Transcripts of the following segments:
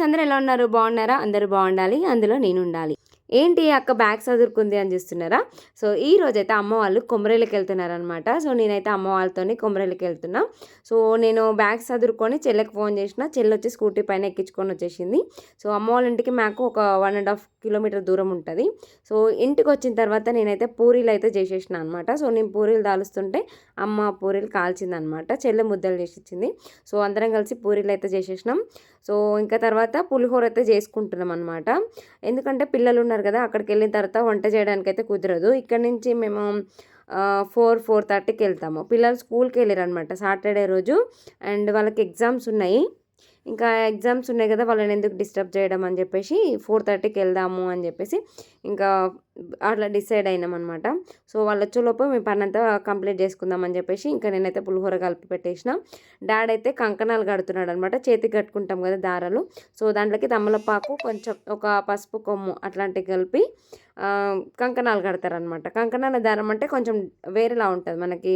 Friends అందరూ ఎలా ఉన్నారు? బాగున్నారా? అందరూ బాగుండాలి. అందులో నేను ఉండాలి ఏంటి అక్క బ్యాగ్ చదువుకుంది అని చూస్తున్నారా? సో ఈ రోజైతే అమ్మ వాళ్ళు కొమరేళ్ళకి వెళ్తున్నారనమాట సో నేనైతే అమ్మ వాళ్ళతోనే కొమరేళ్ళకి వెళ్తున్నా సో నేను బ్యాగ్ చదువుకొని చెల్లెకి ఫోన్ చేసిన చెల్లి వచ్చి స్కూటీ పైన ఎక్కించుకొని వచ్చేసింది. సో అమ్మ వాళ్ళ ఇంటికి మాకు ఒక వన్ అండ్ హాఫ్ కిలోమీటర్ దూరం ఉంటుంది. సో ఇంటికి వచ్చిన తర్వాత నేనైతే పూరీలు అయితే చేసేసిన అనమాట సో నేను పూరీలు దాలుస్తుంటే అమ్మ పూరీలు కాల్చిందనమాట చెల్లె ముద్దలు చేసిచ్చింది. సో అందరం కలిసి పూరీలు అయితే చేసేసినాం. సో ఇంకా తర్వాత పులిహోర అయితే చేసుకుంటున్నాం అనమాట ఎందుకంటే పిల్లలు ఉన్నారు కదా అక్కడికి వెళ్ళిన తర్వాత వంట చేయడానికి అయితే కుదరదు. ఇక్కడ నుంచి మేము ఫోర్ ఫోర్ థర్టీకి వెళ్తాము. పిల్లలు స్కూల్కి వెళ్ళారు అనమాట సాటర్డే రోజు. అండ్ వాళ్ళకి ఎగ్జామ్స్ ఉన్నాయి. ఇంకా ఎగ్జామ్స్ ఉన్నాయి కదా వాళ్ళని ఎందుకు డిస్టర్బ్ చేయడం అని చెప్పేసి ఫోర్ థర్టీకి వెళ్దాము అని చెప్పేసి ఇంకా అట్లా డిసైడ్ అయినాం అనమాట సో వాళ్ళు వచ్చేలోపు మేము పని అంతా కంప్లీట్ చేసుకుందాం అని చెప్పేసి ఇంకా నేనైతే పులిహోర కలిపి పెట్టేసిన. డాడ్ అయితే కంకణాలు కడుతున్నాడు అనమాట చేతికి కట్టుకుంటాం కదా దారాలు. సో దాంట్లోకి తమలపాకు కొంచెం ఒక పసుపు కొమ్ము అట్లాంటివి కలిపి కంకణాలు కడతారనమాట కంకణాల దారం అంటే కొంచెం వేరేలా ఉంటుంది మనకి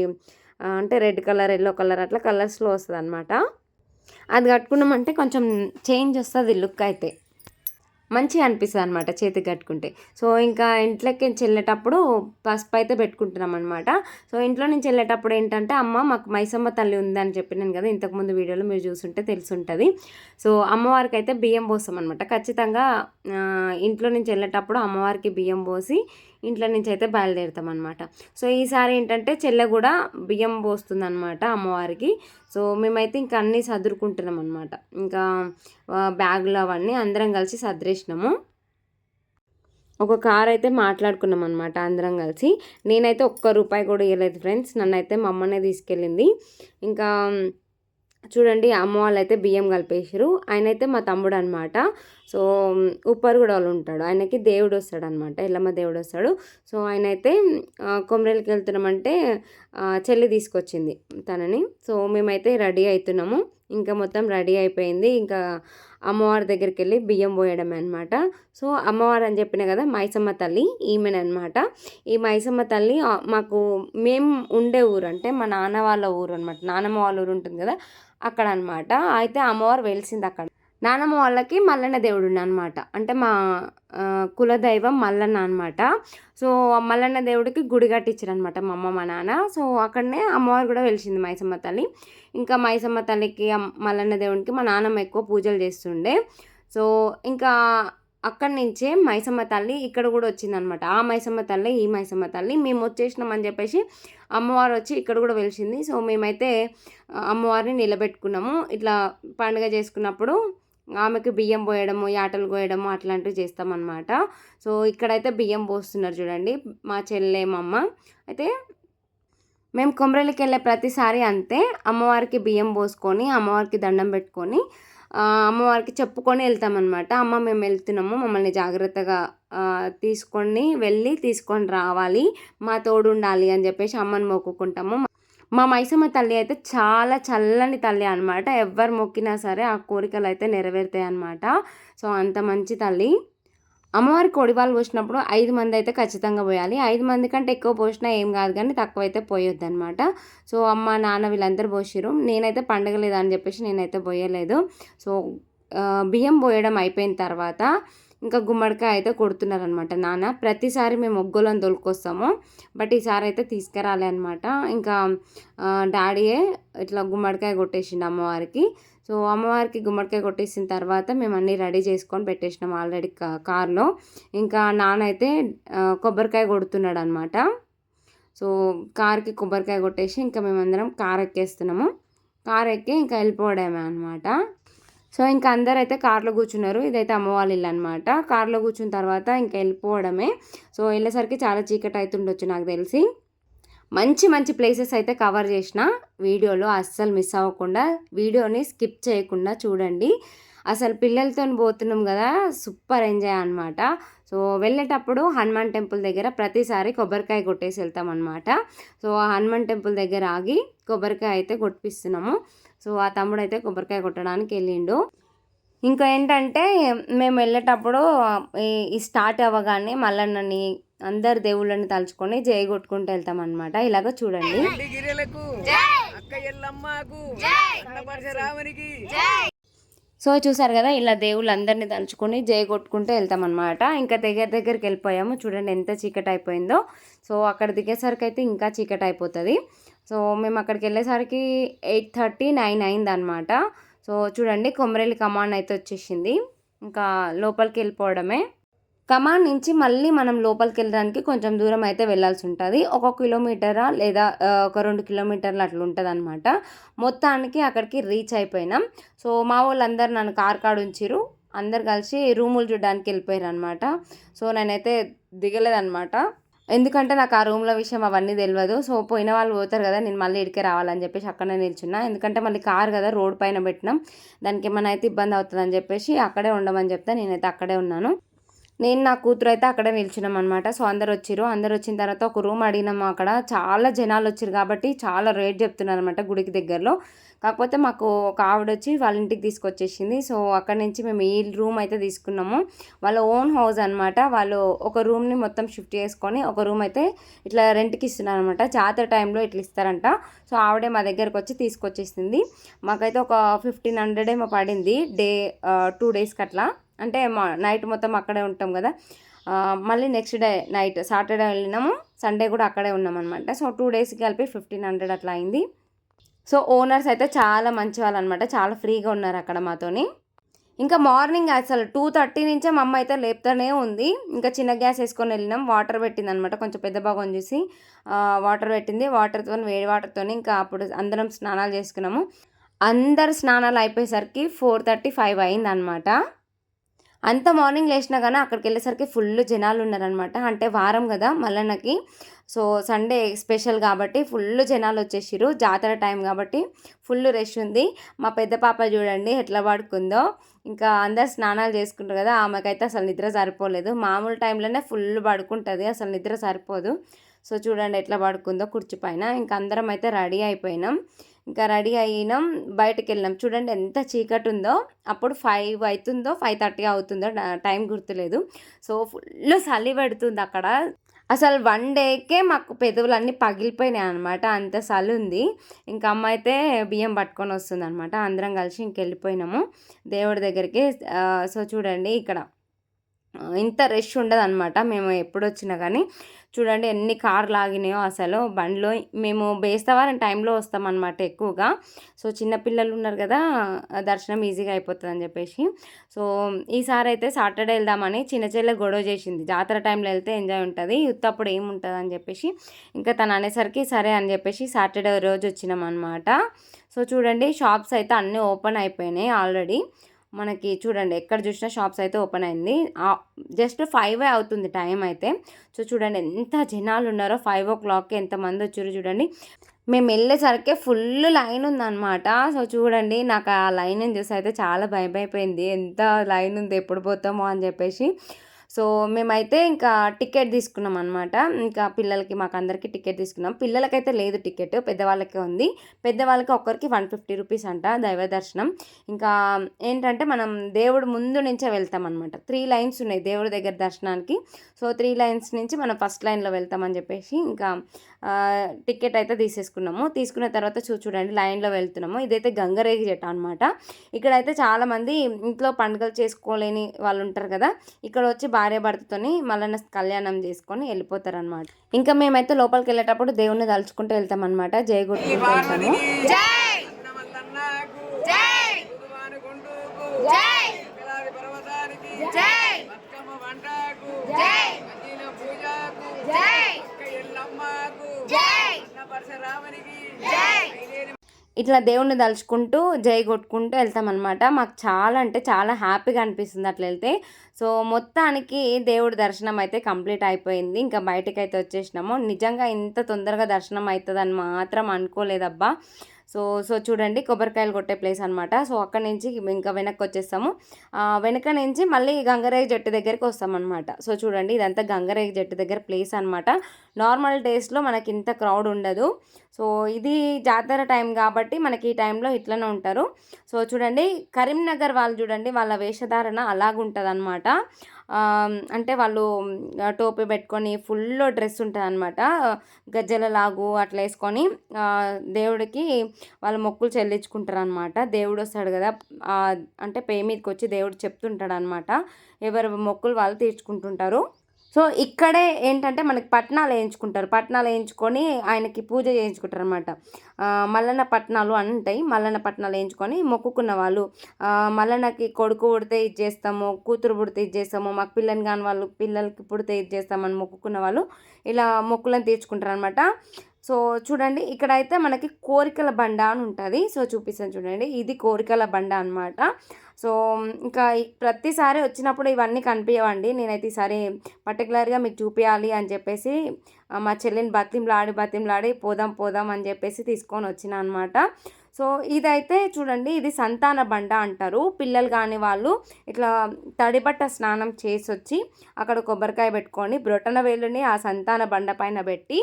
అంటే రెడ్ కలర్ ఎల్లో కలర్ అట్లా కలర్స్లో వస్తుంది అనమాట అది కట్టుకున్నామంటే కొంచెం చేంజ్ వస్తుంది లుక్ అయితే. మంచిగా అనిపిస్తుంది అనమాట చేతికి కట్టుకుంటే. సో ఇంకా ఇంట్లోకి వెళ్ళేటప్పుడు పసుపు అయితే పెట్టుకుంటున్నాం అనమాట సో ఇంట్లో నుంచి వెళ్ళేటప్పుడు ఏంటంటే అమ్మ మాకు మైసమ్మ తల్లి ఉందని చెప్పినాను కదా ఇంతకుముందు వీడియోలో మీరు చూసుంటే తెలుసుంటుంది. సో అమ్మవారికి అయితే బియ్యం పోస్తాం అనమాట ఖచ్చితంగా ఇంట్లో నుంచి వెళ్ళేటప్పుడు అమ్మవారికి బియ్యం పోసి ఇంట్లో నుంచి అయితే బయలుదేరుతాం అనమాట సో ఈసారి ఏంటంటే చెల్లె కూడా బియ్యం పోస్తుంది అనమాట అమ్మవారికి. సో మేమైతే ఇంకా అన్నీ సదురుకుంటున్నాం అనమాట ఇంకా బ్యాగులు అవన్నీ అందరం కలిసి సదిరేసినాము. ఒక కార్ అయితే మాట్లాడుకున్నాం అనమాట అందరం కలిసి. నేనైతే ఒక్క రూపాయి కూడా ఇవ్వలేదు ఫ్రెండ్స్. నన్ను అయితే మా అమ్మనే తీసుకెళ్ళింది. ఇంకా చూడండి అమ్మ వాళ్ళు అయితే బియ్యం కలిపేసారు ఆయన అయితే మా తమ్ముడు అనమాట సో ఉప్పర్ కూడా వాళ్ళు ఉంటాడు. ఆయనకి దేవుడు వస్తాడు అనమాట ఎల్లమ్మ దేవుడు వస్తాడు. సో ఆయన అయితే కొమరేలకి వెళ్తున్నామంటే చెల్లి తీసుకొచ్చింది తనని. సో మేమైతే రెడీ అవుతున్నాము ఇంకా మొత్తం రెడీ అయిపోయింది. ఇంకా అమ్మవారి దగ్గరికి వెళ్ళి బియ్యం పోయడం అనమాట సో అమ్మవారు అని చెప్పిన కదా మైసమ్మ తల్లి ఈమెనమాట ఈ మైసమ్మ తల్లి మాకు మేము ఉండే ఊరు అంటే మా నాన్న వాళ్ళ ఊరు అనమాట నాన్నమ్మ వాళ్ళ ఊరు ఉంటుంది కదా అక్కడ అనమాట అయితే అమ్మవారు వెలిసింది అక్కడ. నానమ్మ వాళ్ళకి మల్లన్న దేవుడు అనమాట అంటే మా కులదైవం మల్లన్న అనమాట సో మల్లన్న దేవుడికి గుడి కట్టించారనమాట మా అమ్మ మా నాన్న. సో అక్కడనే అమ్మవారు కూడా వెలిసింది మైసమ్మ తల్లి. ఇంకా మైసమ్మ తల్లికి మల్లన్న దేవుడికి మా నాన్నమ్మ ఎక్కువ పూజలు చేస్తుండే. సో ఇంకా అక్కడి నుంచే మైసమ్మ తల్లి ఇక్కడ కూడా వచ్చిందనమాట ఆ మైసమ్మ తల్లి ఈ మైసమ్మ తల్లి మేము వచ్చేసినాం అని చెప్పేసి అమ్మవారు వచ్చి ఇక్కడ కూడా వెలిసింది. సో మేమైతే అమ్మవారిని నిలబెట్టుకున్నాము. ఇట్లా పండుగ చేసుకున్నప్పుడు ఆమెకి బియ్యం పోయడము యాటలు కోయడము అట్లాంటివి చేస్తామన్నమాట. సో ఇక్కడైతే బియ్యం పోస్తున్నారు చూడండి మా చెల్లె మా అమ్మ. అయితే మేము కొమరలికి వెళ్ళే ప్రతిసారి అంతే అమ్మవారికి బియ్యం పోసుకొని అమ్మవారికి దండం పెట్టుకొని అమ్మవారికి చెప్పుకొని వెళ్తామన్నమాట. అమ్మ మేము వెళ్తున్నాము మమ్మల్ని జాగ్రత్తగా తీసుకొని వెళ్ళి తీసుకొని రావాలి. మా తోడు ఉండాలి అని చెప్పేసి అమ్మని మొక్కుకుంటాము. మా మైసమ్మ తల్లి అయితే చాలా చల్లని తల్లి అనమాట ఎవరు మొక్కినా సరే ఆ కోరికలు అయితే నెరవేరుతాయి అనమాట సో అంత మంచి తల్లి. అమ్మవారి కొడివాళ్ళు పోసినప్పుడు ఐదు మంది అయితే ఖచ్చితంగా పోయాలి. ఐదు మంది కంటే ఎక్కువ పోసినా ఏం కాదు కానీ తక్కువ అయితే పోయొద్దు అనమాట సో అమ్మ నాన్న వీళ్ళందరూ పోసిరు నేనైతే పండగ లేదని చెప్పేసి నేనైతే పోయలేదు. సో బియ్యం పోయడం అయిపోయిన తర్వాత ఇంకా గుమ్మడికాయ అయితే కొడుతున్నారనమాట నాన్న. ప్రతిసారి మేము ఒగ్గోలను దొలుకొస్తాము బట్ ఈసారి అయితే తీసుకురాలే అనమాట ఇంకా డాడీయే ఇట్లా గుమ్మడికాయ కొట్టేసిండు అమ్మవారికి. సో అమ్మవారికి గుమ్మడికాయ కొట్టేసిన తర్వాత మేము అన్నీ రెడీ చేసుకొని పెట్టేసినాం ఆల్రెడీ కార్లో. ఇంకా నాన్న అయితే కొబ్బరికాయ కొడుతున్నాడు అనమాట సో కార్కి కొబ్బరికాయ కొట్టేసి ఇంకా మేమందరం కార్ ఎక్కేస్తున్నాము. కార్ ఎక్కి ఇంకా వెళ్ళిపోవడమే అనమాట సో ఇంకా అందరు అయితే కార్లో కూర్చున్నారు. ఇదైతే అమ్మవాళ్ళ ఇల్లు అనమాట కార్లో కూర్చున్న తర్వాత ఇంకా వెళ్ళిపోవడమే. సో వెళ్ళేసరికి చాలా చీకటి అవుతుండొచ్చు నాకు తెలిసి. మంచి మంచి ప్లేసెస్ అయితే కవర్ చేసిన వీడియోలో అస్సలు మిస్ అవ్వకుండా వీడియోని స్కిప్ చేయకుండా చూడండి. అసలు పిల్లలతో పోతున్నాం కదా సూపర్ ఎంజాయ్ అనమాట సో వెళ్ళేటప్పుడు హనుమాన్ టెంపుల్ దగ్గర ప్రతిసారి కొబ్బరికాయ కొట్టేసి వెళ్తాం అనమాట సో ఆ హనుమాన్ టెంపుల్ దగ్గర ఆగి కొబ్బరికాయ అయితే కొట్టిస్తున్నాము సో ఆ తమ్ముడు అయితే కొబ్బరికాయ కొట్టడానికి వెళ్ళిండు. ఇంకా ఏంటంటే మేము వెళ్ళేటప్పుడు ఈ స్టార్ట్ అవ్వగానే మళ్ళీ నన్ను అందరు దేవుళ్ళని తలుచుకొని జయ కొట్టుకుంటూ వెళ్తాం అనమాట ఇలాగ చూడండి. సో చూసారు కదా ఇలా దేవుళ్ళందరినీ తలుచుకొని జయ కొట్టుకుంటూ వెళ్తామన్నమాట ఇంకా దగ్గర దగ్గరికి వెళ్ళిపోయాము. చూడండి ఎంత చీకటి అయిపోయిందో. సో అక్కడ దిగేసరికి అయితే ఇంకా చీకటి అయిపోతుంది. సో మేము అక్కడికి వెళ్ళేసరికి ఎయిట్ థర్టీ నైన్ అయింది అనమాట సో చూడండి కొమరేలి కమాండ్ అయితే వచ్చేసింది. ఇంకా లోపలికి వెళ్ళిపోవడమే. కమాన్ నుంచి మళ్ళీ మనం లోపలికి వెళ్ళడానికి కొంచెం దూరం అయితే వెళ్ళాల్సి ఉంటుంది ఒక కిలోమీటరా లేదా ఒక రెండు కిలోమీటర్లు అట్లా ఉంటుంది అనమాట మొత్తానికి అక్కడికి రీచ్ అయిపోయినాం. సో మా వాళ్ళందరూ నన్ను కార్ కాడు ఉంచిరు అందరు కలిసి రూములు చూడడానికి వెళ్ళిపోయారు అనమాట సో నేనైతే దిగలేదనమాట ఎందుకంటే నాకు ఆ రూమ్ల విషయం అవన్నీ తెలియదు సో పోయిన వాళ్ళు పోతారు కదా నేను మళ్ళీ ఇడికే రావాలని చెప్పేసి అక్కడనే నిల్చున్నా. ఎందుకంటే మళ్ళీ కార్ కదా రోడ్ పైన పెట్టినాం. దానికి ఏమైనా అయితే ఇబ్బంది అవుతుందని చెప్పేసి అక్కడే ఉండమని చెప్తే నేనైతే అక్కడే ఉన్నాను. నేను నా కూతురు అయితే అక్కడే నిల్చున్నాం అనమాట సో అందరు వచ్చిరు అందరు వచ్చిన తర్వాత ఒక రూమ్ అడిగినాము అక్కడ. చాలా జనాలు వచ్చారు కాబట్టి చాలా రేట్ చెప్తున్నారు అనమాట గుడికి దగ్గరలో. కాకపోతే మాకు ఒక ఆవిడ వచ్చి వాళ్ళ ఇంటికి తీసుకొచ్చేసింది. సో అక్కడ నుంచి మేము ఈ రూమ్ అయితే తీసుకున్నాము. వాళ్ళ ఓన్ హౌస్ అనమాట వాళ్ళు ఒక రూమ్ని మొత్తం షిఫ్ట్ చేసుకొని ఒక రూమ్ అయితే ఇట్లా రెంట్కి ఇస్తున్నారు అనమాట జాతర టైంలో ఇట్లా ఇస్తారంట. సో ఆవిడే మా దగ్గరకు వచ్చి తీసుకొచ్చేసింది. మాకైతే ఒక ఫిఫ్టీన్ హండ్రెడ్ ఏమో పడింది డే టూ డేస్కి అట్లా. అంటే మా నైట్ మొత్తం అక్కడే ఉంటాం కదా. మళ్ళీ నెక్స్ట్ డే నైట్ సాటర్డే వెళ్ళినాము సండే కూడా అక్కడే ఉన్నాం అనమాట సో టూ డేస్కి కలిపి ఫిఫ్టీన్ హండ్రెడ్ అట్లా అయింది. సో ఓనర్స్ అయితే చాలా మంచి వాళ్ళు అనమాట చాలా ఫ్రీగా ఉన్నారు అక్కడ మాతోని. ఇంకా మార్నింగ్ అసలు టూ థర్టీ నుంచే మా అమ్మ అయితే లేపుతూనే ఉంది. ఇంకా చిన్న గ్యాస్ వేసుకొని వెళ్ళినాం వాటర్ పెట్టింది అనమాట కొంచెం పెద్ద భాగం చూసి. వాటర్ పెట్టింది వాటర్తో వేడి వాటర్తో ఇంకా అప్పుడు అందరం స్నానాలు చేసుకున్నాము. అందరు స్నానాలు అయిపోయేసరికి ఫోర్ థర్టీ ఫైవ్ అయింది అనమాట అంత మార్నింగ్ లేచినా కానీ అక్కడికి వెళ్ళేసరికి ఫుల్ జనాలు ఉన్నారనమాట అంటే వారం కదా మల్లన్నకి. సో సండే స్పెషల్ కాబట్టి ఫుల్ జనాలు వచ్చేసిరు జాతర టైం కాబట్టి ఫుల్ రష్ ఉంది. మా పెద్ద పాప చూడండి ఎట్లా పడుకుందో. ఇంకా అందరు స్నానాలు చేసుకుంటారు కదా ఆమెకైతే అసలు నిద్ర సరిపోలేదు. మామూలు టైంలోనే ఫుల్ పడుకుంటుంది అసలు నిద్ర సరిపోదు. సో చూడండి ఎట్లా పడుకుందో కుర్చీ పైన. ఇంకా అందరం అయితే రెడీ అయిపోయినాం. ఇంకా రెడీ అయినాం. బయటకు వెళ్ళినాం. చూడండి ఎంత చీకటి ఉందో అప్పుడు ఫైవ్ అవుతుందో ఫైవ్ థర్టీ అవుతుందో టైం గుర్తులేదు. సో ఫుల్ చలి పెడుతుంది అక్కడ. అసలు వన్ డేకే మాకు పెదవులు అన్నీ పగిలిపోయినాయి అనమాట అంత చలి ఉంది. ఇంకా అమ్మ అయితే బియ్యం పట్టుకొని వస్తుంది అనమాట అందరం కలిసి ఇంకెళ్ళిపోయినాము దేవుడి దగ్గరికి సో చూడండి ఇక్కడ. ఇంత రష్ ఉండదు అనమాట మేము ఎప్పుడు వచ్చినా కానీ చూడండి ఎన్ని కార్లు ఆగినాయో అసలు. బండ్లో మేము బేస్తవారం టైంలో వస్తామన్నమాట ఎక్కువగా. సో చిన్నపిల్లలు ఉన్నారు కదా దర్శనం ఈజీగా అయిపోతుంది అని చెప్పేసి. సో ఈసారి అయితే సాటర్డే వెళ్దామని చిన్న చెల్లె గొడవ చేసింది. జాతర టైంలో వెళ్తే ఎంజాయ్ ఉంటుంది. ఉత్తప్పుడు ఏముంటుంది అని చెప్పేసి. ఇంకా తను అనేసరికి సరే అని చెప్పేసి సాటర్డే రోజు వచ్చినాం అనమాట సో చూడండి షాప్స్ అయితే అన్నీ ఓపెన్ అయిపోయినాయి ఆల్రెడీ. మనకి చూడండి ఎక్కడ చూసినా షాప్స్ అయితే ఓపెన్ అయింది. జస్ట్ ఫైవ్ అవుతుంది టైం అయితే. సో చూడండి ఎంత జనాలు ఉన్నారో ఫైవ్ ఓ క్లాక్కి ఎంతమంది వచ్చారు చూడండి. మేము వెళ్ళేసరికి ఫుల్ లైన్ ఉందన్నమాట. సో చూడండి నాకు ఆ లైన్ చూసి అయితే చాలా భయం అయిపోయింది ఎంత లైన్ ఉంది ఎప్పుడు పోతామో అని చెప్పేసి. సో మేమైతే ఇంకా టికెట్ తీసుకున్నాం అనమాట ఇంకా పిల్లలకి మాకు అందరికీ టికెట్ తీసుకున్నాం. పిల్లలకైతే లేదు టికెట్ పెద్దవాళ్ళకే ఉంది. పెద్దవాళ్ళకి ఒక్కరికి వన్ ఫిఫ్టీ రూపీస్ అంట దైవ దర్శనం. ఇంకా ఏంటంటే మనం దేవుడు ముందు నుంచే వెళ్తాం అనమాట త్రీ లైన్స్ ఉన్నాయి దేవుడి దగ్గర దర్శనానికి. సో త్రీ లైన్స్ నుంచి మనం ఫస్ట్ లైన్లో వెళ్తామని చెప్పేసి ఇంకా టికెట్ అయితే తీసేసుకున్నాము. తీసుకున్న తర్వాత చూ చూడండి లైన్లో వెళ్తున్నాము. ఇదైతే గంగరేగి చెట్టు అనమాట ఇక్కడైతే చాలామంది ఇంట్లో పండుగలు చేసుకోలేని వాళ్ళు ఉంటారు కదా. ఇక్కడ వచ్చి భార్య భర్తతోని మళ్ళీ కళ్యాణం చేసుకొని వెళ్ళిపోతారు అనమాట ఇంకా మేమైతే లోపలికి వెళ్ళేటప్పుడు దేవుణ్ణి తలుచుకుంటూ వెళ్తాం అనమాట జయ గుట్టుకుంటూ వెళ్తాము ఇట్లా దేవుణ్ణి దలుచుకుంటూ జై కొట్టుకుంటూ వెళ్తామన్నమాట. మాకు చాలా అంటే చాలా హ్యాపీగా అనిపిస్తుంది అట్లా వెళ్తే. సో మొత్తానికి దేవుడి దర్శనం అయితే కంప్లీట్ అయిపోయింది. ఇంకా బయటకైతే అయితే వచ్చేసినాము. నిజంగా ఇంత తొందరగా దర్శనం అవుతుందని మాత్రం అనుకోలేదబ్బా. సో సో చూడండి కొబ్బరికాయలు కొట్టే ప్లేస్ అనమాట సో అక్కడ నుంచి ఇంకా వెనక్కి వచ్చేస్తాము. వెనక నుంచి మళ్ళీ గంగరేగి జట్టు దగ్గరికి వస్తామన్నమాట. సో చూడండి ఇదంతా గంగరేగి జట్టు దగ్గర ప్లేస్ అనమాట నార్మల్ డేస్లో మనకి ఇంత క్రౌడ్ ఉండదు. సో ఇది జాతర టైం కాబట్టి మనకి ఈ టైంలో ఇట్లనే ఉంటారు. సో చూడండి కరీంనగర్ వాళ్ళు చూడండి వాళ్ళ వేషధారణ అలాగుంటుంది అనమాట అంటే వాళ్ళు టోపీ పెట్టుకొని ఫుల్ డ్రెస్ ఉంటుంది అనమాట గజ్జల లాగు అట్లా వేసుకొని దేవుడికి వాళ్ళ మొక్కులు చెల్లించుకుంటారు అనమాట దేవుడు వస్తాడు కదా అంటే పే మీదకి వచ్చి దేవుడు చెప్తుంటాడు అనమాట ఎవరి మొక్కులు వాళ్ళు తీర్చుకుంటుంటారు. సో ఇక్కడే ఏంటంటే మనకి పట్నాలు వేయించుకుంటారు. పట్నాలు వేయించుకొని ఆయనకి పూజ చేయించుకుంటారు అనమాట మల్లన్న పట్నాలు అని ఉంటాయి మల్లన్న పట్నాలు వేయించుకొని మొక్కుకున్న వాళ్ళు మల్లన్నకి కొడుకు పుడితే ఇది చేస్తాము కూతురు పుడితే ఇది చేస్తాము మాకు పిల్లని కాని వాళ్ళు పిల్లలకి పుడితే ఇది చేస్తామని మొక్కుకున్న వాళ్ళు ఇలా మొక్కులను తీర్చుకుంటారు అనమాట సో చూడండి ఇక్కడ అయితే మనకి కోరికల బండ అని ఉంటుంది. సో చూపిస్తాను చూడండి ఇది కోరికల బండ అనమాట సో ఇంకా ప్రతిసారి వచ్చినప్పుడు ఇవన్నీ కనిపించవండి నేనైతే ఈసారి పర్టికులర్గా మీకు చూపించాలి అని చెప్పేసి మా చెల్లిని బతింలాడి బతింలాడి పోదాం పోదాం అని చెప్పేసి తీసుకొని వచ్చిన అనమాట సో ఇదైతే చూడండి ఇది సంతాన బండ అంటారు. పిల్లలు కాని వాళ్ళు ఇట్లా తడిబట్ట స్నానం చేసి వచ్చి అక్కడ కొబ్బరికాయ పెట్టుకొని బ్రొటన వేలుని ఆ సంతాన బండ పైన పెట్టి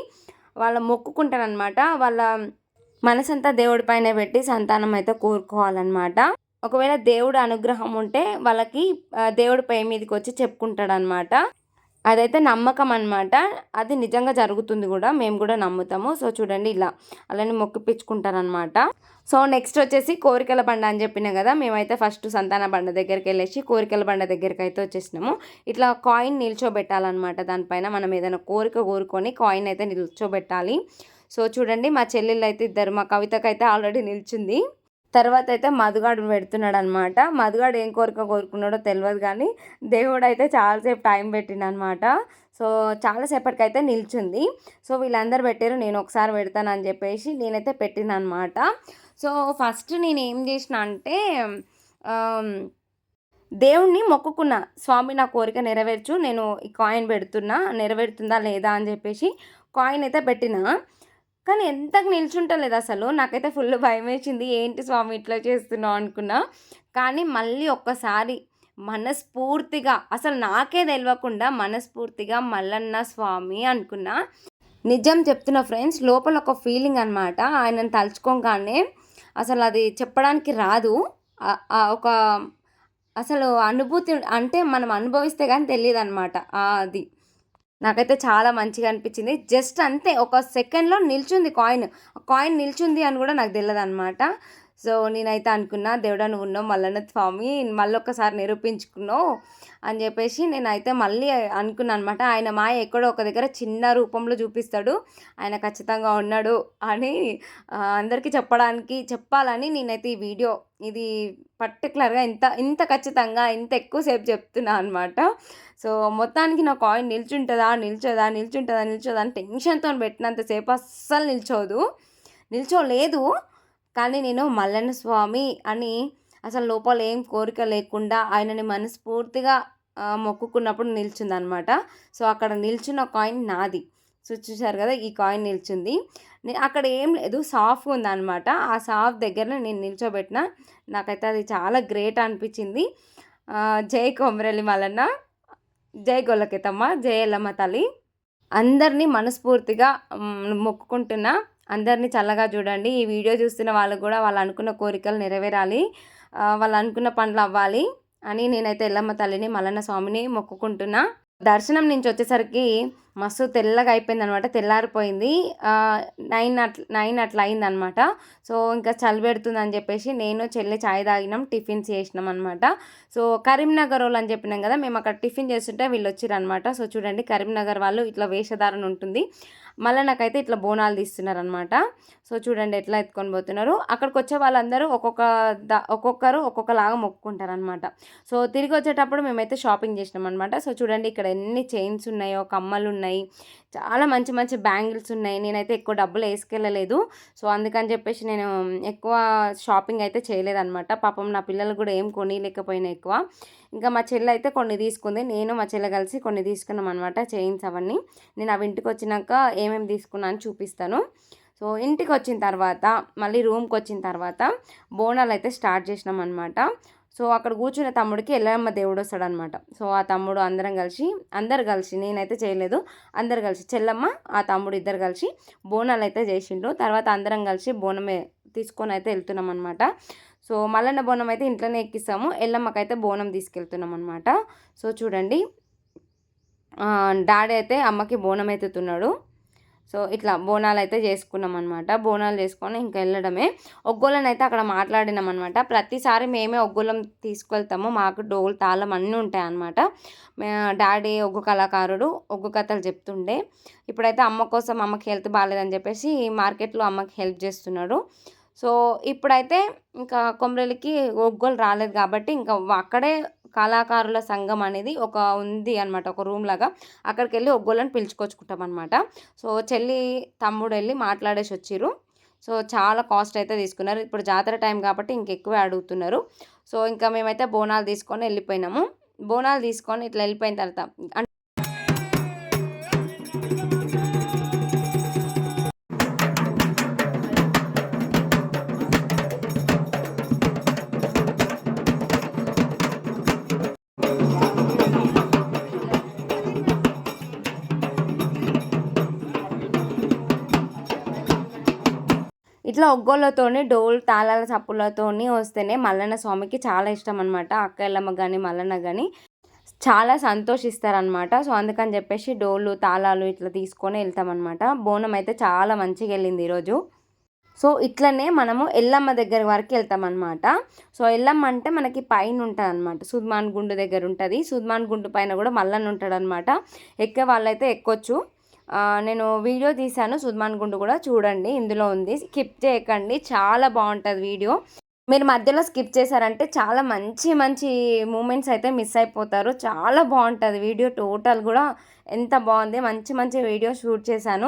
వాళ్ళ మొక్కుకుంటారనమాట వాళ్ళ మనసంతా దేవుడి పైన పెట్టి సంతానం అయితే కోరుకోవాలన్నమాట. ఒకవేళ దేవుడు అనుగ్రహం ఉంటే వాళ్ళకి దేవుడు పై మీదకి వచ్చి చెప్పుకుంటాడనమాట. అదైతే నమ్మకం అనమాట అది నిజంగా జరుగుతుంది కూడా. మేము కూడా నమ్ముతాము. సో చూడండి ఇలా అలానే మొక్కిపించుకుంటారనమాట సో నెక్స్ట్ వచ్చేసి కోరికల బండ అని చెప్పిన కదా మేమైతే ఫస్ట్ సంతాన బండ దగ్గరికి వెళ్ళేసి కోరికల బండ దగ్గరికి అయితే వచ్చేసినాము. ఇట్లా కాయిన్ నిల్చోబెట్టాలన్నమాట. దానిపైన మనం ఏదైనా కోరిక కోరుకొని కాయిన్ అయితే నిల్చోబెట్టాలి. సో చూడండి మా చెల్లెళ్ళు అయితే ఇద్దరు మా కవితకు అయితే ఆల్రెడీ నిల్చుంది. తర్వాత అయితే మధుగాడు పెడుతున్నాడు అనమాట మధుగాడు ఏం కోరిక కోరుకున్నాడో తెలియదు కానీ దేవుడు అయితే చాలాసేపు టైం పెట్టిండనమాట. సో చాలాసేపటికి అయితే నిల్చుంది. సో వీళ్ళందరూ పెట్టారు నేను ఒకసారి పెడతానని చెప్పేసి నేనైతే పెట్టిన అనమాట సో ఫస్ట్ నేను ఏం చేసిన అంటే దేవుణ్ణి మొక్కుకున్నా. స్వామి నా కోరిక నెరవేర్చు నేను ఈ కాయిన్ పెడుతున్నా. నెరవేరుతుందా లేదా అని చెప్పేసి కాయిన్ అయితే పెట్టినా. కానీ ఎంతకు నిల్చుంటలేదు అసలు. నాకైతే ఫుల్ భయం వేసింది ఏంటి స్వామి ఇట్లా చేస్తున్నావు అనుకున్నా. కానీ మళ్ళీ ఒక్కసారి మనస్ఫూర్తిగా అసలు నాకే తెలియకుండా మనస్ఫూర్తిగా మల్లన్న స్వామి అనుకున్నా. నిజం చెప్తున్నా ఫ్రెండ్స్ లోపల ఒక ఫీలింగ్ అనమాట ఆయనను తలుచుకోగానే అసలు అది చెప్పడానికి రాదు. ఆ- ఒక అసలు అనుభూతి అంటే మనం అనుభవిస్తే కానీ తెలియదు అనమాట అది. నాకైతే చాలా మంచిగా అనిపించింది. జస్ట్ అంతే ఒక సెకండ్లో నిల్చుంది కాయిన్. కాయిన్ నిల్చుంది అని కూడా నాకు తెలియదు అనమాట సో నేనైతే అనుకున్నా దేవుడా నువ్వు ఉన్నావు మల్లన్న స్వామి. మళ్ళీ ఒక్కసారి నిరూపించుకున్నావు. అని చెప్పేసి నేనైతే మళ్ళీ అనుకున్నాను అనమాట ఆయన మాయ ఎక్కడో ఒక దగ్గర చిన్న రూపంలో చూపిస్తాడు. ఆయన ఖచ్చితంగా ఉన్నాడు అని అందరికీ చెప్పడానికి చెప్పాలని నేనైతే ఈ వీడియో ఇది పర్టికులర్గా ఇంత ఇంత ఖచ్చితంగా ఇంత ఎక్కువసేపు చెప్తున్నా అనమాట. సో మొత్తానికి నా కాయిన్ నిల్చుంటుందా నిల్చోదా నిల్చుంటుందా నిల్చోదా అని టెన్షన్తో పెట్టినంతసేపు అస్సలు నిల్చోదు. నిల్చోలేదు. కానీ నేను మల్లన్న స్వామి అని అసలు లోపల ఏం కోరిక లేకుండా ఆయనని మనస్ఫూర్తిగా మొక్కుకున్నప్పుడు నిల్చుందనమాట. సో అక్కడ నిల్చున్న కాయిన్ నాది. సో చూసారు కదా ఈ కాయిన్ నిల్చుంది. అక్కడ ఏం లేదు సాఫ్ ఉందనమాట. ఆ సాఫ్ దగ్గరనే నేను నిల్చోబెట్టిన. నాకైతే అది చాలా గ్రేట్ అనిపించింది. జై కొమరలి మల్లన్న జై గొల్లకెతమ్మ జై ఎల్లమ్మ తల్లి. అందరినీ మనస్ఫూర్తిగా మొక్కుకుంటున్నా. అందరినీ చల్లగా చూడండి. ఈ వీడియో చూస్తున్న వాళ్ళకు కూడా వాళ్ళు అనుకున్న కోరికలు నెరవేరాలి. వాళ్ళు అనుకున్న పనులు అవ్వాలి అని నేనైతే ఎల్లమ్మ తల్లిని మల్లన్న స్వామిని మొక్కుకుంటున్నా. దర్శనం నుంచి వచ్చేసరికి మస్తు తెల్లగా అయిపోయింది అనమాట తెల్లారిపోయింది నైన్ అట్లా నైన్ అట్లా అయిందనమాట. సో ఇంకా చలి పెడుతుందని చెప్పేసి నేను చెల్లి చాయ్ తాగినాం టిఫిన్స్ చేసినాం అనమాట సో కరీంనగర్ వాళ్ళు అని చెప్పినాం కదా మేము అక్కడ టిఫిన్ చేస్తుంటే వీళ్ళు వచ్చిరనమాట సో చూడండి కరీంనగర్ వాళ్ళు ఇట్లా వేషధారణ ఉంటుంది. మళ్ళీ నాకైతే ఇట్లా బోనాలు తీస్తున్నారనమాట సో చూడండి ఎట్లా ఎత్తుకొని పోతున్నారు. అక్కడికి వచ్చే వాళ్ళందరూ ఒక్కొక్క ద ఒక్కొక్కరు ఒక్కొక్కలాగా మొక్కుకుంటారనమాట సో తిరిగి వచ్చేటప్పుడు మేమైతే షాపింగ్ చేసినాం అనమాట సో చూడండి ఇక్కడ ఎన్ని చైన్స్ ఉన్నాయో కమ్మలు ఉన్నాయి. చాలా మంచి మంచి బ్యాంగిల్స్ ఉన్నాయి. నేనైతే ఎక్కువ డబ్బులు వేసుకెళ్ళలేదు. సో అందుకని చెప్పేసి నేను ఎక్కువ షాపింగ్ అయితే చేయలేదన్నమాట. పాపం నా పిల్లలు కూడా ఏం కొనిలేకపోయినా ఎక్కువ. ఇంకా మా చెల్లె అయితే కొన్ని తీసుకుంది. నేను మా చెల్లె కలిసి కొన్ని తీసుకున్నాం అనమాట చైన్స్ అవన్నీ. నేను అవి ఇంటికి వచ్చినాక ఏమేమి తీసుకున్నా అని చూపిస్తాను. సో ఇంటికి వచ్చిన తర్వాత మళ్ళీ రూమ్కి వచ్చిన తర్వాత బోనాలు అయితే స్టార్ట్ చేసినాం అనమాట సో అక్కడ కూర్చున్న తమ్ముడికి ఎల్లమ్మ దేవుడు వస్తాడనమాట సో ఆ తమ్ముడు అందరం కలిసి అందరు కలిసి నేనైతే చేయలేదు అందరు కలిసి చెల్లమ్మ ఆ తమ్ముడు ఇద్దరు కలిసి బోనాలు అయితే చేసిండ్రు. తర్వాత అందరం కలిసి బోనమే తీసుకొని అయితే వెళ్తున్నాం అనమాట సో మల్లన్న బోనం అయితే ఇంట్లోనే ఎక్కిస్తాము ఎల్లమ్మకైతే బోనం తీసుకెళ్తున్నాం అనమాట సో చూడండి డాడీ అయితే అమ్మకి బోనం అయితే తిన్నాడు సో ఇట్లా బోనాలు అయితే చేసుకున్నాం అనమాట బోనాలు చేసుకొని ఇంకా వెళ్ళడమే. ఒగ్గోళ్ళని అయితే అక్కడ మాట్లాడినాం అనమాట ప్రతిసారి మేమే ఒగ్గోలం తీసుకెళ్తాము. మాకు డోల్ తాళం అన్నీ ఉంటాయి అనమాట డాడీ ఒగ్గు కళాకారుడు ఒగ్గు కథలు చెప్తుండే. ఇప్పుడైతే అమ్మ కోసం అమ్మకి హెల్త్ బాగాలేదని చెప్పేసి మార్కెట్లో అమ్మకి హెల్ప్ చేస్తున్నాడు. సో ఇప్పుడైతే ఇంకా కొమరలికి ఒగ్గోలు రాలేదు కాబట్టి ఇంకా అక్కడే కళాకారుల సంఘం అనేది ఒక ఉంది అనమాట ఒక రూమ్ లాగా. అక్కడికి వెళ్ళి ఒగ్గోళ్ళని పిలుచుకొచ్చుకుంటాం అనమాట సో చెల్లి తమ్ముడు వెళ్ళి మాట్లాడేసి వచ్చిర్రు. సో చాలా కాస్ట్ అయితే తీసుకున్నారు. ఇప్పుడు జాతర టైం కాబట్టి ఇంకెక్కువే అడుగుతున్నారు. సో ఇంకా మేమైతే బోనాలు తీసుకొని వెళ్ళిపోయినాము. బోనాలు తీసుకొని ఇట్లా వెళ్ళిపోయిన తర్వాత ఇట్లా ఒగ్గోళ్ళతోని డోల్ తాళాల చప్పులతోని వస్తేనే మల్లన్న స్వామికి చాలా ఇష్టం అనమాట అక్క ఎల్లమ్మ కానీ మల్లన్న కానీ చాలా సంతోషిస్తారనమాట సో అందుకని చెప్పేసి డోళ్ళు తాళాలు ఇట్లా తీసుకొని వెళ్తామన్నమాట. బోనం అయితే చాలా మంచిగా వెళ్ళింది ఈరోజు. సో ఇట్లనే మనము ఎల్లమ్మ దగ్గర వరకు వెళ్తామన్నమాట. సో ఎల్లమ్మ అంటే మనకి పైన ఉంటుంది అనమాట సుద్మాన్ గుండు దగ్గర ఉంటుంది. సుద్మాన్ గుండు పైన కూడా మల్లన్న ఉంటాడనమాట ఎక్కే వాళ్ళైతే ఎక్కొచ్చు. నేను వీడియో తీశాను సుద్మాన్ గుండు కూడా చూడండి ఇందులో ఉంది. స్కిప్ చేయకండి చాలా బాగుంటుంది వీడియో. మీరు మధ్యలో స్కిప్ చేశారంటే చాలా మంచి మంచి మూమెంట్స్ అయితే మిస్ అయిపోతారు. చాలా బాగుంటుంది వీడియో టోటల్ కూడా ఎంత బాగుంది మంచి మంచి వీడియో షూట్ చేశాను.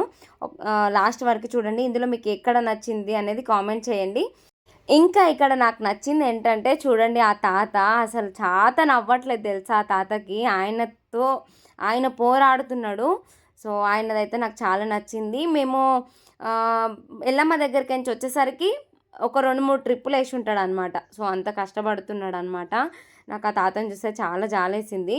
లాస్ట్ వరకు చూడండి ఇందులో మీకు ఎక్కడ నచ్చింది అనేది కామెంట్ చేయండి. ఇంకా ఇక్కడ నాకు నచ్చింది ఏంటంటే చూడండి ఆ తాత అసలు చాత నవ్వట్లేదు తెలుసా ఆ తాతకి. ఆయనతో ఆయన పోరాడుతున్నాడు. సో ఆయనదైతే నాకు చాలా నచ్చింది. మేము ఎల్లమ్మ దగ్గరికి నుంచి వచ్చేసరికి ఒక రెండు మూడు ట్రిప్పులు వేసి ఉంటాడు అనమాట సో అంత కష్టపడుతున్నాడు అనమాట నాకు ఆ తాతని చూస్తే చాలా జాలేసింది.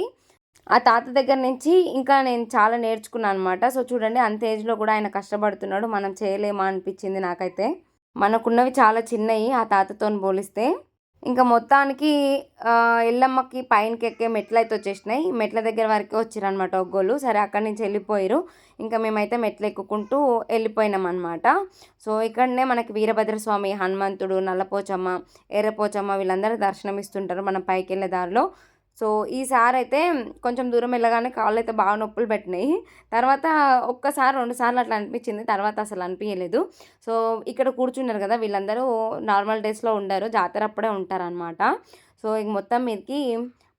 ఆ తాత దగ్గర నుంచి ఇంకా నేను చాలా నేర్చుకున్నాను అనమాట సో చూడండి అంత ఏజ్లో కూడా ఆయన కష్టపడుతున్నాడు. మనం చేయలేమా అనిపించింది నాకైతే. మనకున్నవి చాలా చిన్నవి ఆ తాతతో పోలిస్తే. ఇంకా మొత్తానికి ఎల్లమ్మకి పైనకి ఎక్కే మెట్లు అయితే వచ్చేసినాయి మెట్ల దగ్గర వరకే వచ్చారనమాట ఒగ్గోళ్ళు. సరే అక్కడి నుంచి వెళ్ళిపోయారు. ఇంకా మేమైతే మెట్లు ఎక్కుకుంటూ వెళ్ళిపోయినాం అనమాట సో ఇక్కడనే మనకి వీరభద్రస్వామి హనుమంతుడు నల్లపోచమ్మ ఎర్రపోచమ్మ వీళ్ళందరూ దర్శనం ఇస్తుంటారు మనం పైకి వెళ్ళే దారిలో. సో ఈసారి అయితే కొంచెం దూరం వెళ్ళగానే కాళ్ళు అయితే బాగా నొప్పులు పెట్టినాయి. తర్వాత ఒక్కసారి రెండు సార్లు అట్లా అనిపించింది. తర్వాత అసలు అనిపించలేదు. సో ఇక్కడ కూర్చున్నారు కదా వీళ్ళందరూ నార్మల్ డేస్లో ఉండరు. జాతర అప్పుడే ఉంటారనమాట సో ఇక మొత్తం మీదకి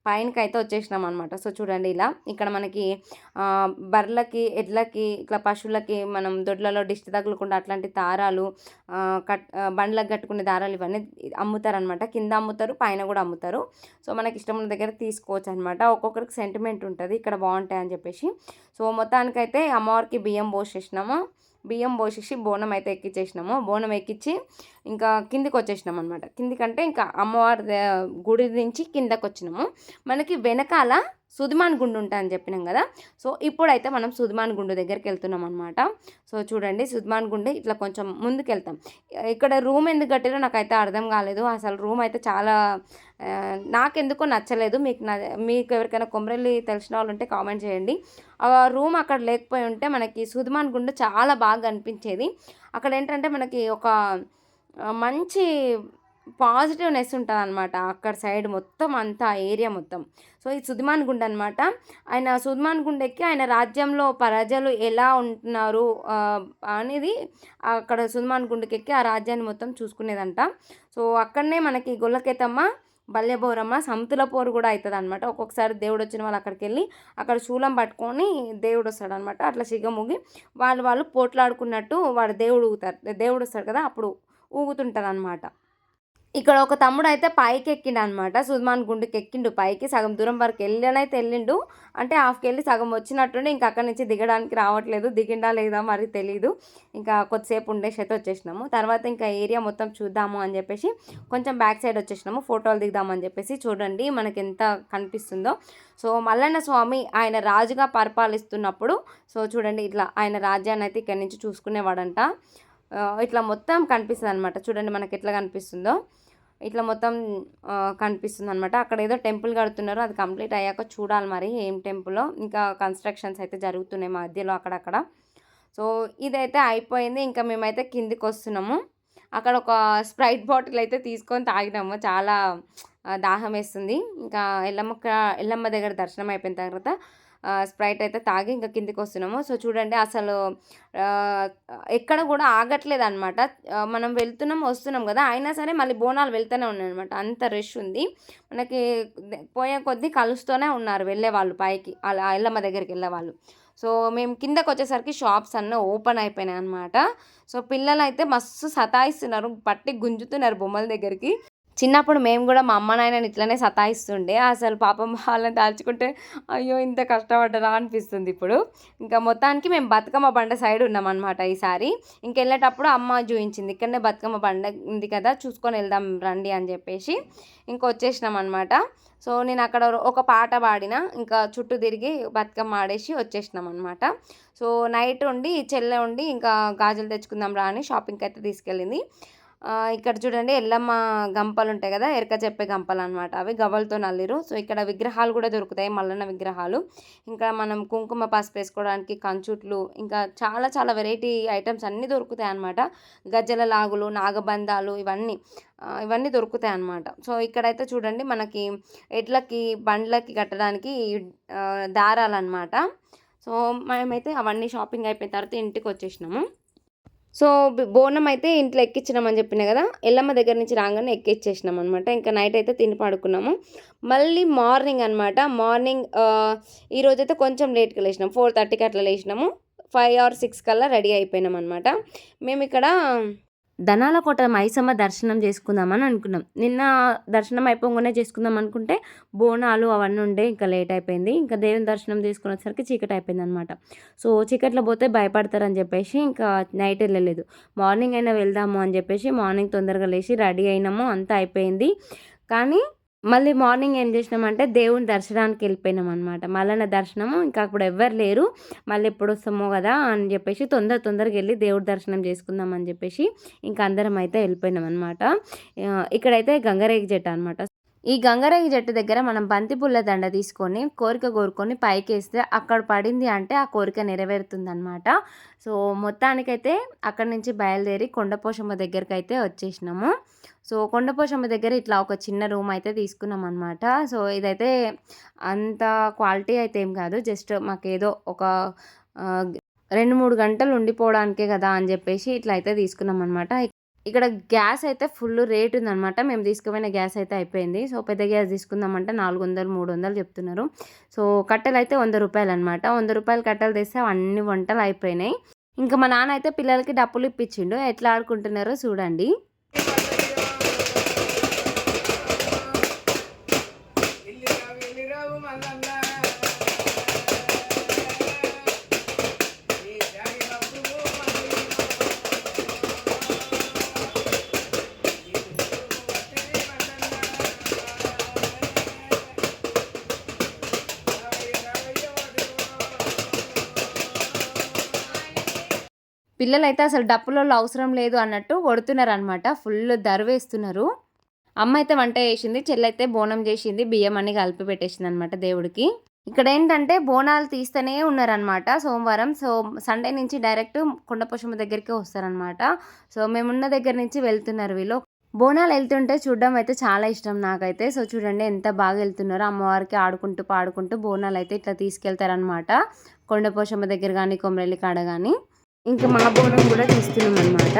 పైనకి అయితే వచ్చేసినాం అనమాట సో చూడండి ఇలా. ఇక్కడ మనకి బర్రెలకి ఎడ్లకి ఇట్లా పశువులకి మనం దొడ్లలో దిష్టి తగులకుండా అట్లాంటి దారాలు కట్ బండ్లకు కట్టుకునే దారాలు ఇవన్నీ అమ్ముతారనమాట కింద అమ్ముతారు పైన కూడా అమ్ముతారు. సో మనకి ఇష్టం ఉన్న దగ్గర తీసుకోవచ్చు అనమాట ఒక్కొక్కరికి సెంటిమెంట్ ఉంటుంది ఇక్కడ బాగుంటాయి అని చెప్పేసి. సో మొత్తానికైతే అమ్మవారికి బియ్యం పోసేసినాము. బియ్యం పోసేసి బోనం అయితే ఎక్కించేసినాము బోనం ఎక్కించి ఇంకా కిందికి వచ్చేసినాం అనమాట కిందికంటే ఇంకా అమ్మవారి గుడి నుంచి కిందకు వచ్చినాము మనకి వెనకాల సుదిమాన్ గుండు ఉంటా అని చెప్పినాం కదా. సో ఇప్పుడైతే మనం సుదిమాన్ గుండు దగ్గరికి వెళ్తున్నాం అనమాట సో చూడండి సుదిమాన్ గుండు ఇట్లా కొంచెం ముందుకు వెళ్తాం ఇక్కడ రూమ్ ఎందుకు కట్టారో నాకైతే అర్థం కాలేదు. అసలు రూమ్ అయితే చాలా నాకెందుకో నచ్చలేదు. మీకు మీకు ఎవరికైనా కొమరల్లి తెలిసిన వాళ్ళు ఉంటే కామెంట్ చేయండి. ఆ రూమ్ అక్కడ లేకపోయి ఉంటే మనకి సుదిమాన్ గుండు చాలా బాగా అనిపించేది. అక్కడ ఏంటంటే మనకి ఒక మంచి పాజిటివ్నెస్ ఉంటుంది అనమాట అక్కడ సైడ్ మొత్తం అంతా ఏరియా మొత్తం. సో ఇది సుధిమాన్ గుండ అనమాట ఆయన సుధిమాన్ గుండెక్కి ఆయన రాజ్యంలో ప్రజలు ఎలా ఉంటున్నారు అనేది అక్కడ సుదిమాన్ గుండెకెక్కి ఆ రాజ్యాన్ని మొత్తం చూసుకునేదంట. సో అక్కడనే మనకి గొల్లకేతమ్మ బల్యబోరమ్మ సముతుల పోరు కూడా అవుతుంది అనమాట ఒక్కొక్కసారి దేవుడు వచ్చిన వాళ్ళు అక్కడికి వెళ్ళి అక్కడ శూలం పట్టుకొని దేవుడు వస్తాడు అనమాట అట్లా సిగముగి వాళ్ళు వాళ్ళు పోట్లాడుకున్నట్టు వాడు దేవుడు ఊగుతారు దేవుడు వస్తాడు కదా అప్పుడు ఊగుతుంటారు అనమాట ఇక్కడ ఒక తమ్ముడు అయితే పైకి ఎక్కిండు అనమాట సుద్మాన్ గుండుకి ఎక్కిండు పైకి. సగం దూరం వరకు వెళ్ళనైతే వెళ్ళిండు. అంటే హాఫ్కి వెళ్ళి సగం వచ్చినట్టుండి ఇంకా అక్కడి నుంచి దిగడానికి రావట్లేదు. దిగిండా లేదా మరి తెలీదు. ఇంకా కొద్దిసేపు ఉండేసి అయితే వచ్చేసినాము. తర్వాత ఇంకా ఏరియా మొత్తం చూద్దాము అని చెప్పేసి కొంచెం బ్యాక్ సైడ్ వచ్చేసినాము. ఫోటోలు దిగుదామని చెప్పేసి చూడండి మనకి ఎంత కనిపిస్తుందో. సో మల్లన్న స్వామి ఆయన రాజుగా పరిపాలిస్తున్నప్పుడు సో చూడండి ఇట్లా ఆయన రాజ్యాన్ని అయితే ఇక్కడి నుంచి చూసుకునేవాడంట. ఇట్లా మొత్తం కనిపిస్తుంది అనమాట చూడండి మనకి ఎట్లా కనిపిస్తుందో. ఇట్లా మొత్తం కనిపిస్తుంది అనమాట అక్కడ ఏదో టెంపుల్ కడుతున్నారు. అది కంప్లీట్ అయ్యాక చూడాలి మరి ఏం టెంపుల్లో ఇంకా కన్స్ట్రక్షన్స్ అయితే జరుగుతున్నాయి మధ్యలో అక్కడక్కడ. సో ఇదైతే అయిపోయింది. ఇంకా మేమైతే కిందికి వస్తున్నాము అక్కడ ఒక స్ప్రైట్ బాటిల్ అయితే తీసుకొని తాగినాము. చాలా దాహం వేస్తుంది. ఇంకా ఎల్లమ్మ ఎల్లమ్మ దగ్గర దర్శనం అయిపోయిన తర్వాత స్ప్రైట్ అయితే తాగి ఇంకా కిందికి వస్తున్నాము. సో చూడండి అసలు ఎక్కడ కూడా ఆగట్లేదు అనమాట మనం వెళ్తున్నాం వస్తున్నాం కదా. అయినా సరే మళ్ళీ బోనాలు వెళ్తూనే ఉన్నాయి అనమాట అంత రష్ ఉంది. మనకి పోయే కొద్దీ కలుస్తూనే ఉన్నారు వెళ్ళే వాళ్ళు పైకి అలా ఎల్లమ్మ దగ్గరికి వెళ్ళే వాళ్ళు సో మేము కిందకు వచ్చేసరికి షాప్స్ అన్నీ ఓపెన్ అయిపోయినాయి అనమాట సో పిల్లలు అయితే మస్తు సతాయిస్తున్నారు. పట్టి గుంజుతున్నారు బొమ్మల దగ్గరికి. చిన్నప్పుడు మేము కూడా మా అమ్మ నాయనని ఇట్లనే సతాయిస్తుండే. అసలు పాపం వాళ్ళని దాల్చుకుంటే అయ్యో ఇంత కష్టపడ్డరా అనిపిస్తుంది ఇప్పుడు. ఇంకా మొత్తానికి మేము బతుకమ్మ బండ సైడ్ ఉన్నాం అనమాట ఈసారి. ఇంకెళ్ళేటప్పుడు అమ్మ చూపించింది ఇక్కడనే బతుకమ్మ బండ ఉంది కదా చూసుకొని వెళ్దాం రండి అని చెప్పేసి ఇంకా వచ్చేసినాం అనమాట సో నేను అక్కడ ఒక పాట పాడిన ఇంకా చుట్టూ తిరిగి బతుకమ్మ ఆడేసి వచ్చేసినాం అనమాట సో నైట్ ఉండి చెల్లె ఉండి ఇంకా గాజులు తెచ్చుకుందాం రా అని షాపింగ్కి అయితే తీసుకెళ్ళింది. ఇక్కడ చూడండి ఎల్లమ్మ గంపలు ఉంటాయి కదా ఎరక చెప్పే గంపలు అనమాట అవి గవ్వలతో నల్లిరు. సో ఇక్కడ విగ్రహాలు కూడా దొరుకుతాయి మల్లన్న విగ్రహాలు. ఇంకా మనం కుంకుమ పసుపు వేసుకోవడానికి కంచుట్లు ఇంకా చాలా చాలా వెరైటీ ఐటమ్స్ అన్నీ దొరుకుతాయి అనమాట గజ్జల లాగులు నాగబంధాలు ఇవన్నీ ఇవన్నీ దొరుకుతాయి అన్నమాట. సో ఇక్కడైతే చూడండి మనకి ఎడ్లకి బండ్లకి కట్టడానికి దారాలు అనమాట సో మేమైతే అవన్నీ షాపింగ్ అయిపోయిన తర్వాత ఇంటికి వచ్చేసినాము. సో బోనం అయితే ఇంట్లో ఎక్కించినామని చెప్పిన కదా ఎల్లమ్మ దగ్గర నుంచి రాగానే ఎక్కిచ్చేసినాం అనమాట ఇంకా నైట్ అయితే తిని పడుకున్నాము. మళ్ళీ మార్నింగ్ అనమాట మార్నింగ్ ఈరోజు అయితే కొంచెం లేట్గా లేచినాం. ఫోర్ థర్టీకి అట్లా లేచినాము. ఫైవ్ ఆర్ సిక్స్ కల్లా రెడీ అయిపోయినాం అనమాట మేము ఇక్కడ ధనాల కోట మైసమ్మ దర్శనం చేసుకుందామని అనుకున్నాం. నిన్న దర్శనం అయిపోగానే చేసుకుందాం అనుకుంటే బోనాలు అవన్నీ ఉండే ఇంకా లేట్ అయిపోయింది. ఇంకా దేవుని దర్శనం తీసుకునేసరికి చీకటి అయిపోయింది అనమాట సో చీకట్లో పోతే భయపడతారని చెప్పేసి ఇంకా నైట్ వెళ్ళలేదు. మార్నింగ్ అయినా వెళ్దాము అని చెప్పేసి మార్నింగ్ తొందరగా లేచి రెడీ అయినాము. అంతా అయిపోయింది. కానీ మళ్ళీ మార్నింగ్ ఏం చేసినామంటే దేవుని దర్శనానికి వెళ్ళిపోయినాం అనమాట మళ్ళీ దర్శనము ఇంకా అప్పుడు ఎవ్వరు లేరు. మళ్ళీ ఎప్పుడు వస్తామో కదా అని చెప్పేసి తొందర తొందరగా వెళ్ళి దేవుడి దర్శనం చేసుకుందాం అని చెప్పేసి ఇంకా అందరం అయితే వెళ్ళిపోయినాం అనమాట ఇక్కడైతే గంగరేగి జట్టు అనమాట ఈ గంగరేగి చెట్టు దగ్గర మనం బంతి పుల్ల దండ తీసుకొని కోరిక కోరుకొని పైకి వేస్తే అక్కడ పడింది అంటే ఆ కోరిక నెరవేరుతుంది అనమాట సో మొత్తానికైతే అక్కడి నుంచి బయలుదేరి కొండపోషమ్మ దగ్గరికి అయితే వచ్చేసినాము. సో కొండపోషమ్మ దగ్గర ఇట్లా ఒక చిన్న రూమ్ అయితే తీసుకున్నాం అనమాట సో ఇదైతే అంత క్వాలిటీ అయితే ఏం కాదు. జస్ట్ మాకేదో ఒక రెండు మూడు గంటలు ఉండిపోవడానికే కదా అని చెప్పేసి ఇట్లా అయితే తీసుకున్నాం అనమాట ఇక్కడ గ్యాస్ అయితే ఫుల్ రేట్ ఉందన్నమాట. మేము తీసుకుపోయిన గ్యాస్ అయితే అయిపోయింది. సో పెద్ద గ్యాస్ తీసుకుందామంటే నాలుగు వందలు మూడు వందలు చెప్తున్నారు. సో కట్టెలు అయితే వంద రూపాయలు అనమాట వంద రూపాయలు కట్టెలు తెస్తే అన్ని వంటలు అయిపోయినాయి. ఇంకా మా నాన్న అయితే పిల్లలకి డప్పులు ఇప్పించిండు. ఎట్లా ఆడుకుంటున్నారో చూడండి. పిల్లలు అయితే అసలు డప్పులలో అవసరం లేదు అన్నట్టు కొడుతున్నారు అనమాట ఫుల్ దరువేస్తున్నారు. అమ్మ అయితే వంట చేసింది చెల్లైతే బోనం చేసింది బియ్యం అన్ని కలిపి పెట్టేసింది అనమాట దేవుడికి. ఇక్కడ ఏంటంటే బోనాలు తీస్తూనే ఉన్నారనమాట సోమవారం సో సండే నుంచి డైరెక్ట్ కొండపోషమ్మ దగ్గరికి వస్తారనమాట సో మేమున్న దగ్గర నుంచి వెళ్తున్నారు వీళ్ళు. బోనాలు వెళ్తుంటే చూడడం అయితే చాలా ఇష్టం నాకైతే. సో చూడండి ఎంత బాగా వెళ్తున్నారో. అమ్మవారికి ఆడుకుంటూ పాడుకుంటూ బోనాలు అయితే ఇట్లా తీసుకెళ్తారనమాట కొండపోషమ్మ దగ్గర కానీ కొమరెల్లి కాడ కానీ ఇంకా మా బోనం కూడా తీస్తున్నాం అనమాట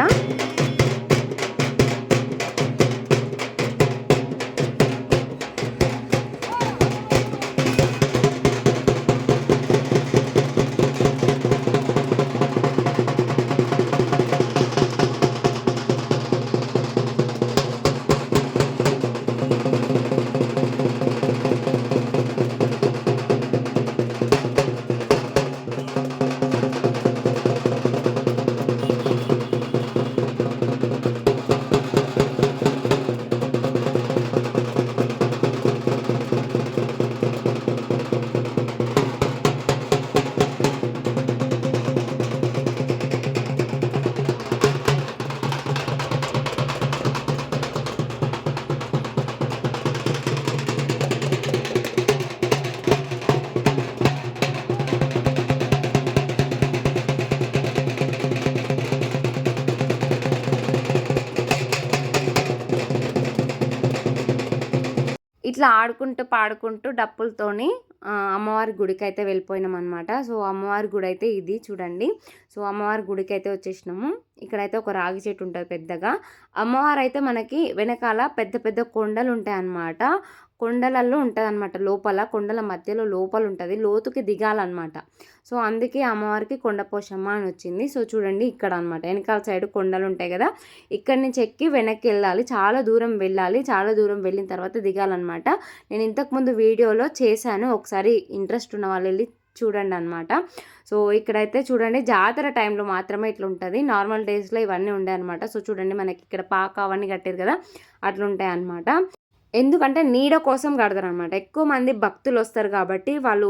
ఇట్లా ఆడుకుంటూ పాడుకుంటూ డప్పులతోని అమ్మవారి గుడికి అయితే వెళ్ళిపోయినాం అనమాట సో అమ్మవారి గుడి అయితే ఇది చూడండి. సో అమ్మవారి గుడికి అయితే వచ్చేసినాము. ఇక్కడైతే ఒక రాగి చెట్టు ఉంటుంది పెద్దగా. అమ్మవారు అయితే మనకి వెనకాల పెద్ద పెద్ద కొండలు ఉంటాయి అన్నమాట కొండలలో ఉంటుంది అనమాట లోపల కొండల మధ్యలో లోపల ఉంటుంది లోతుకి దిగాలన్నమాట. సో అందుకే అమ్మవారికి కొండపోషమ్మ అని వచ్చింది. సో చూడండి ఇక్కడ అనమాట వెనకాల సైడ్ కొండలు ఉంటాయి కదా ఇక్కడి నుంచి ఎక్కి వెనక్కి వెళ్ళాలి చాలా దూరం వెళ్ళాలి. చాలా దూరం వెళ్ళిన తర్వాత దిగాలన్నమాట. నేను ఇంతకుముందు వీడియోలో చేశాను. ఒకసారి ఇంట్రెస్ట్ ఉన్న వాళ్ళు వెళ్ళి చూడండి అనమాట సో ఇక్కడైతే చూడండి జాతర టైంలో మాత్రమే ఇట్లా ఉంటుంది నార్మల్ డేస్లో ఇవన్నీ ఉండే అనమాట సో చూడండి మనకి ఇక్కడ పాక అవన్నీ కట్టారు కదా అట్లుంటాయి అనమాట ఎందుకంటే నీడ కోసం కడతారు అనమాట ఎక్కువ మంది భక్తులు వస్తారు కాబట్టి వాళ్ళు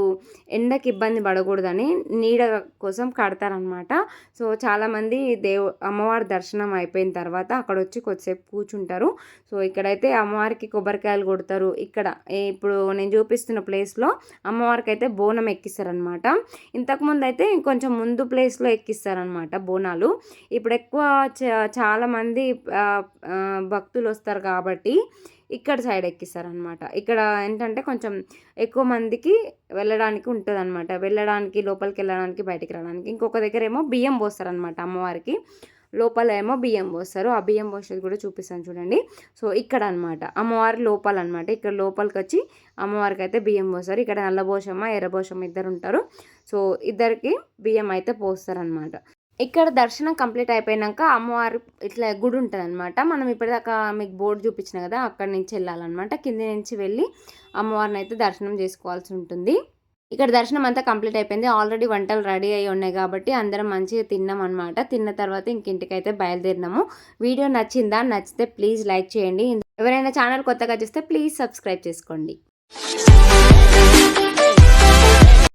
ఎండకి ఇబ్బంది పడకూడదని నీడ కోసం కడతారనమాట సో చాలామంది దేవు అమ్మవారి దర్శనం అయిపోయిన తర్వాత అక్కడ వచ్చి కొద్దిసేపు కూర్చుంటారు. సో ఇక్కడైతే అమ్మవారికి కొబ్బరికాయలు కొడతారు. ఇక్కడ ఇప్పుడు నేను చూపిస్తున్న ప్లేస్లో అమ్మవారికి అయితే బోనం ఎక్కిస్తారనమాట ఇంతకుముందు అయితే ఇంకొంచెం ముందు ప్లేస్లో ఎక్కిస్తారనమాట బోనాలు. ఇప్పుడు ఎక్కువ చ- చాలామంది భక్తులు వస్తారు కాబట్టి ఇక్కడ సైడ్ ఎక్కిస్తారనమాట ఇక్కడ ఏంటంటే కొంచెం ఎక్కువ మందికి వెళ్ళడానికి ఉంటుంది అనమాట వెళ్ళడానికి లోపలికి వెళ్ళడానికి బయటికి రావడానికి. ఇంకొక దగ్గర ఏమో బియ్యం పోస్తారనమాట అమ్మవారికి. లోపల ఏమో బియ్యం పోస్తారు. ఆ బియ్యం పోసేది కూడా చూపిస్తాను చూడండి. సో ఇక్కడ అనమాట అమ్మవారి లోపల అనమాట ఇక్కడ లోపలికి వచ్చి అమ్మవారికి అయితే బియ్యం పోస్తారు. ఇక్కడ నల్లబోషమ్మ ఎర్రబోషమ్మ ఇద్దరు ఉంటారు. సో ఇద్దరికి బియ్యం అయితే పోస్తారనమాట ఇక్కడ దర్శనం కంప్లీట్ అయిపోయినాక అమ్మవారి ఇట్లా గుడి ఉంటుంది అనమాట మనం ఇప్పటిదాకా మీకు బోర్డు చూపించిన కదా అక్కడి నుంచి వెళ్ళాలన్నమాట. కింది నుంచి వెళ్ళి అమ్మవారిని అయితే దర్శనం చేసుకోవాల్సి ఉంటుంది. ఇక్కడ దర్శనం అంతా కంప్లీట్ అయిపోయింది. ఆల్రెడీ వంటలు రెడీ అయి ఉన్నాయి కాబట్టి అందరం మంచిగా తిన్నాం అనమాట తిన్న తర్వాత ఇంకింటికైతే బయలుదేరినాము. వీడియో నచ్చిందా? నచ్చితే ప్లీజ్ లైక్ చేయండి. ఎవరైనా ఛానల్ కొత్తగా చూస్తే ప్లీజ్ సబ్స్క్రైబ్ చేసుకోండి.